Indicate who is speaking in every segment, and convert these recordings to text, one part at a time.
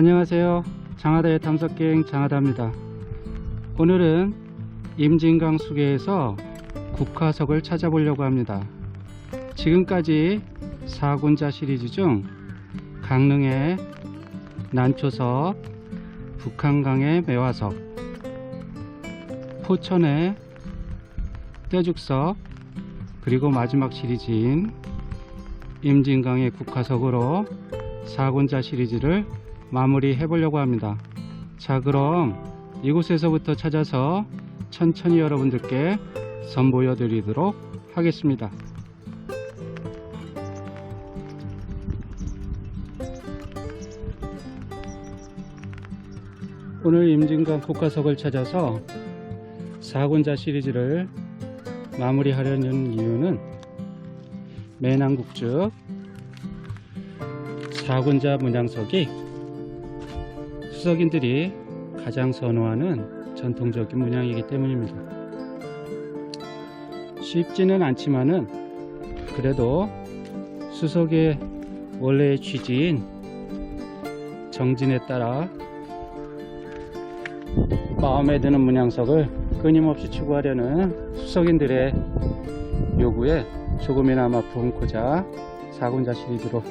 Speaker 1: 안녕하세요. 장하다의 탐색여행 장하다입니다. 오늘은 임진강 수계에서 국화석을 찾아보려고 합니다. 지금까지 사군자 시리즈 중 강릉의 난초석, 북한강의 매화석, 포천의 떼죽석, 그리고 마지막 시리즈인 임진강의 국화석으로 사군자 시리즈를 마무리 해 보려고 합니다. 자, 그럼 이곳에서부터 찾아서 천천히 여러분들께 선보여 드리도록 하겠습니다. 오늘 임진강 국화석을 찾아서 사군자 시리즈를 마무리하려는 이유는 매남국죽 사군자 문양석이 수석인들이 가장 선호하는 전통적인 문양이기 때문입니다. 쉽지는 않지만은 그래도 수석의 원래의 취지인 정진에 따라 마음에 드는 문양석을 끊임없이 추구하려는 수석인들의 요구에 조금이나마 부응코자 사군자 시리즈로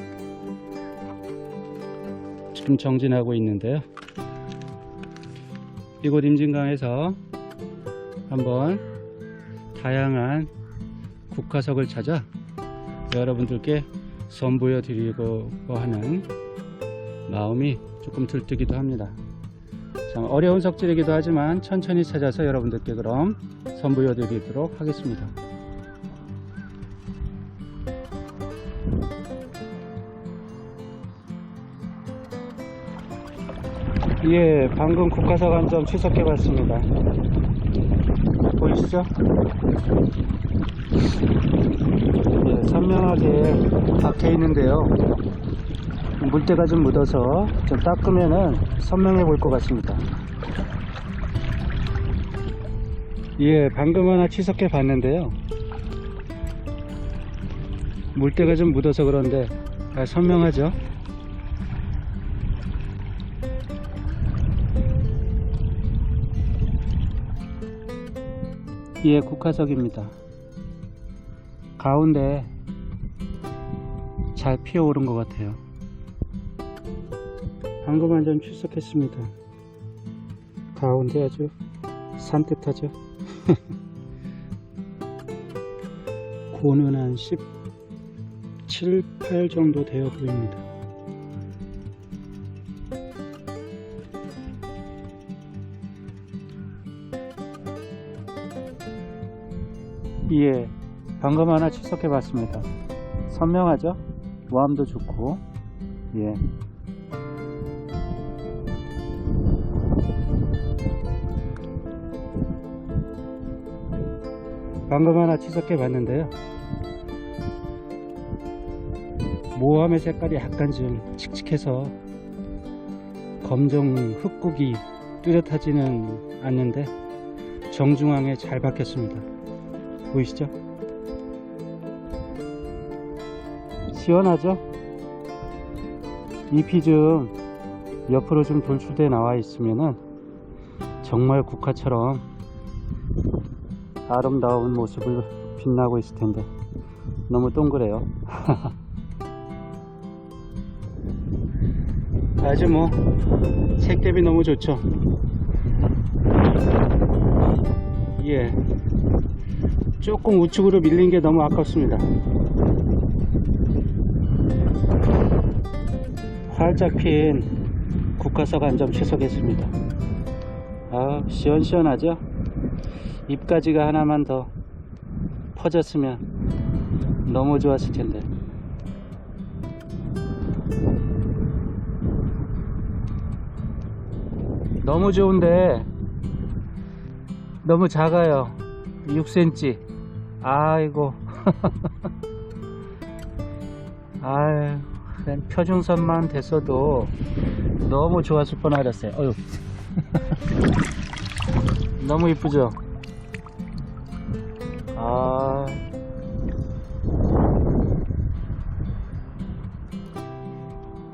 Speaker 1: 지금 정진하고 있는데요. 이곳 임진강에서 한번 다양한 국화석을 찾아 여러분들께 선보여 드리고 하는 마음이 조금 들뜨기도 합니다. 참 어려운 석질이기도 하지만 천천히 찾아서 여러분들께 그럼 선보여 드리도록 하겠습니다. 예, 방금 국화석 한점 추석해 봤습니다. 보이시죠? 예, 선명하게 박혀 있는데요. 물때가 좀 묻어서 좀 닦으면은 선명해 보일 것 같습니다. 예, 방금 하나 치석해 봤는데요. 물때가 좀 묻어서 그런데 아, 선명하죠? 예, 국화석입니다. 가운데 잘 피어오른 것 같아요. 방금 한점 출석했습니다. 가운데 아주 산뜻하죠. 고는 한 17, 8 정도 되어 보입니다. 예, 방금 하나 출석해 봤습니다. 선명하죠? 모함도 좋고, 예. 방금 하나 치석해 봤는데요. 모함의 색깔이 약간 좀 칙칙해서 검정 흙국이 뚜렷하지는 않는데 정중앙에 잘 박혔습니다. 보이시죠? 시원하죠? 잎이 좀 옆으로 좀 돌출돼 나와 있으면은 정말 국화처럼 아름다운 모습을 빛나고 있을 텐데 너무 동그래요. 아주 뭐 색대비 너무 좋죠. 예. 조금 우측으로 밀린 게 너무 아깝습니다. 활짝 핀 국화석 한 점 취석했습니다. 아, 시원시원하죠? 잎가지가 하나만 더 퍼졌으면 너무 좋았을 텐데. 너무 좋은데 너무 작아요. 6cm. 아이고. 아유, 그냥 표준선만 됐어도 너무 좋았을 뻔하렸어요. 어휴. 너무 이쁘죠? 아.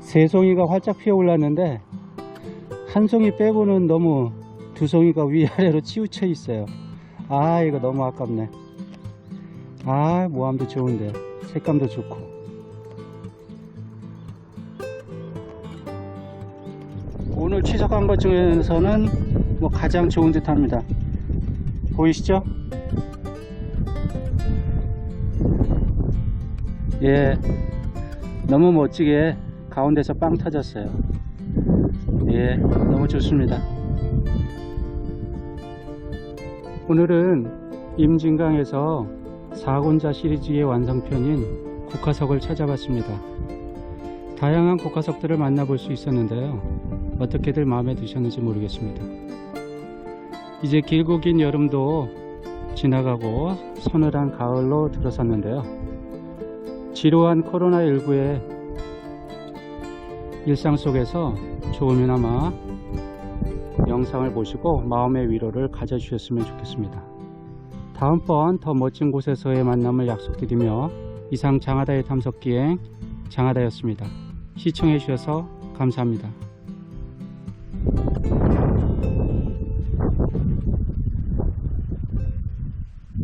Speaker 1: 새송이가 활짝 피어 올랐는데 한 송이 빼고는 너무 두 송이가 위아래로 치우쳐 있어요. 아, 이거 너무 아깝네. 아, 모함도 좋은데. 색감도 좋고. 오늘 취석한 것 중에서는 뭐 가장 좋은 듯 합니다. 보이시죠? 예, 너무 멋지게 가운데서 빵 터졌어요. 예, 너무 좋습니다. 오늘은 임진강에서 4권자 시리즈의 완성편인 국화석을 찾아봤습니다. 다양한 국화석들을 만나볼 수 있었는데요. 어떻게들 마음에 드셨는지 모르겠습니다. 이제 길고 긴 여름도 지나가고 서늘한 가을로 들어섰는데요. 지루한 코로나19의 일상 속에서 조금이나마 영상을 보시고 마음의 위로를 가져주셨으면 좋겠습니다. 다음번 더 멋진 곳에서의 만남을 약속드리며 이상 장하다의 탐석기행 장하다였습니다. 시청해 주셔서 감사합니다.